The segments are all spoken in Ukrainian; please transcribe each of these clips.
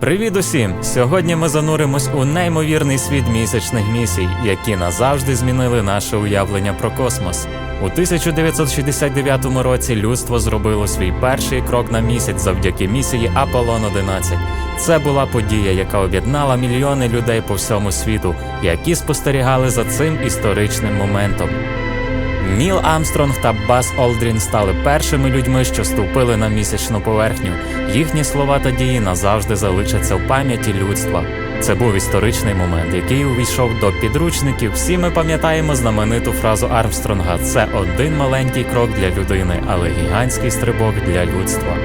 Привіт усім! Сьогодні ми зануримось у неймовірний світ місячних місій, які назавжди змінили наше уявлення про космос. У 1969 році людство зробило свій перший крок на місяць завдяки місії Аполлон 11. Це була подія, яка об'єднала мільйони людей по всьому світу, які спостерігали за цим історичним моментом. Ніл Амстронг та Бас Олдрін стали першими людьми, що ступили на місячну поверхню. Їхні слова та дії назавжди залишаться в пам'яті людства. Це був історичний момент, який увійшов до підручників. Всі ми пам'ятаємо знамениту фразу Армстронга: це один маленький крок для людини, але гігантський стрибок для людства.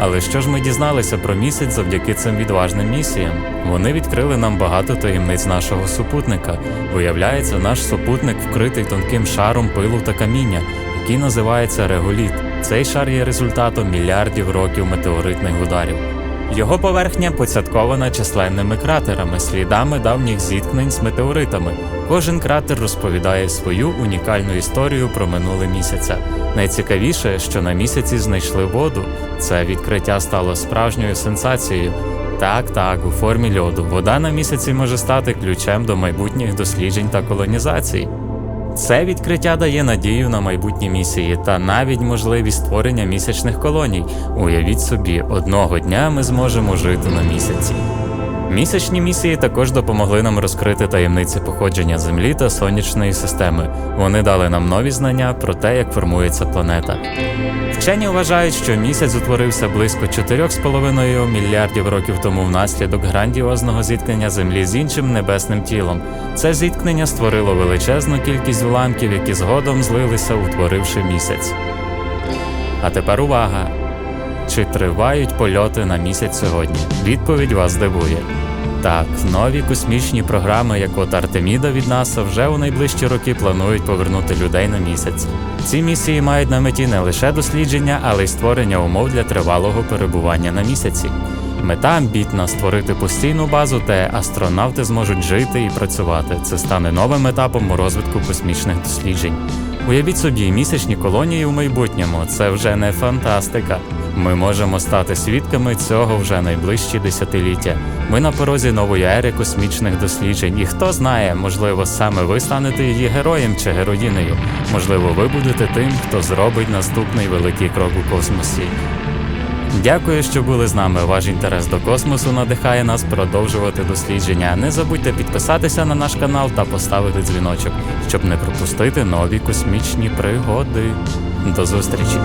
Але що ж ми дізналися про місяць завдяки цим відважним місіям? Вони відкрили нам багато таємниць нашого супутника. Виявляється, наш супутник вкритий тонким шаром пилу та каміння, який називається реголіт. Цей шар є результатом мільярдів років метеоритних ударів. Його поверхня поцяткована численними кратерами, слідами давніх зіткнень з метеоритами. Кожен кратер розповідає свою унікальну історію про минуле місяця. Найцікавіше, що на місяці знайшли воду. Це відкриття стало справжньою сенсацією. Так, так, у формі льоду. Вода на місяці може стати ключем до майбутніх досліджень та колонізацій. Це відкриття дає надію на майбутні місії та навіть можливість створення місячних колоній. Уявіть собі, одного дня ми зможемо жити на місяці. Місячні місії також допомогли нам розкрити таємниці походження Землі та сонячної системи. Вони дали нам нові знання про те, як формується планета. Вчені вважають, що місяць утворився близько 4,5 мільярдів років тому внаслідок грандіозного зіткнення Землі з іншим небесним тілом. Це зіткнення створило величезну кількість уламків, які згодом злилися, утворивши місяць. А тепер увага! Чи тривають польоти на місяць сьогодні? Відповідь вас здивує. Так, нові космічні програми, як от Артеміда від НАСА, вже у найближчі роки планують повернути людей на місяць. Ці місії мають на меті не лише дослідження, але й створення умов для тривалого перебування на місяці. Мета амбітна створити постійну базу, де астронавти зможуть жити і працювати. Це стане новим етапом у розвитку космічних досліджень. Уявіть собі, місячні колонії у майбутньому це вже не фантастика. Ми можемо стати свідками цього вже найближчі десятиліття. Ми на порозі нової ери космічних досліджень, і хто знає, можливо, саме ви станете її героєм чи героїнею. Можливо, ви будете тим, хто зробить наступний великий крок у космосі. Дякую, що були з нами. Ваш інтерес до космосу надихає нас продовжувати дослідження. Не забудьте підписатися на наш канал та поставити дзвіночок, щоб не пропустити нові космічні пригоди. До зустрічі!